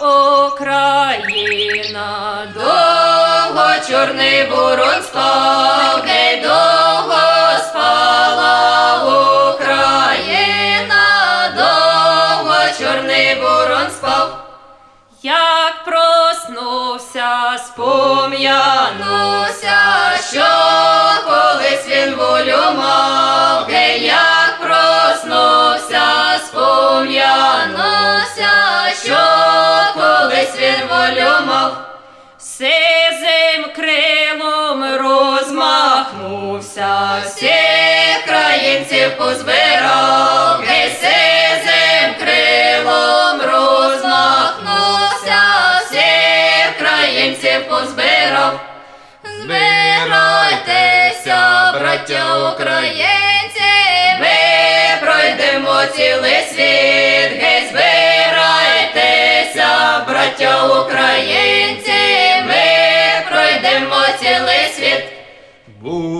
Україна, довго чорний бурон спав, гей, довго спала Україна, довго чорний бурон спав. Як проснувся, спом'янувся, що колись він волю Сизим крилом розмахнувся, всіх країнців позбирав, гей, сизим крилом розмахнувся, всіх країнців позбирав. Збирайтеся, браття українці, ми пройдемо цілий світ, гей, збирайтеся, браття українці,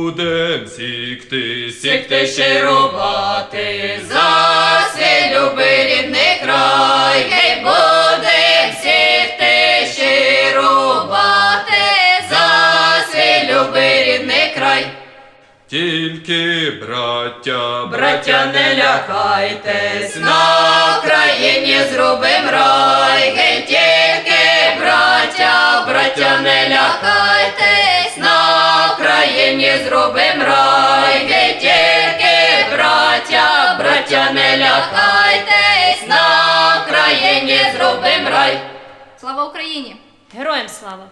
Будем сікти, Сікти ще рубати. За свій любий рідний край, гей, будем сікти ще рубати. За свій любий рідний край. Тільки браття, Браття, не лякайтесь, на Україні браття, не лякайтесь, на Україні зробим рай. Слава Україні! Героям слава!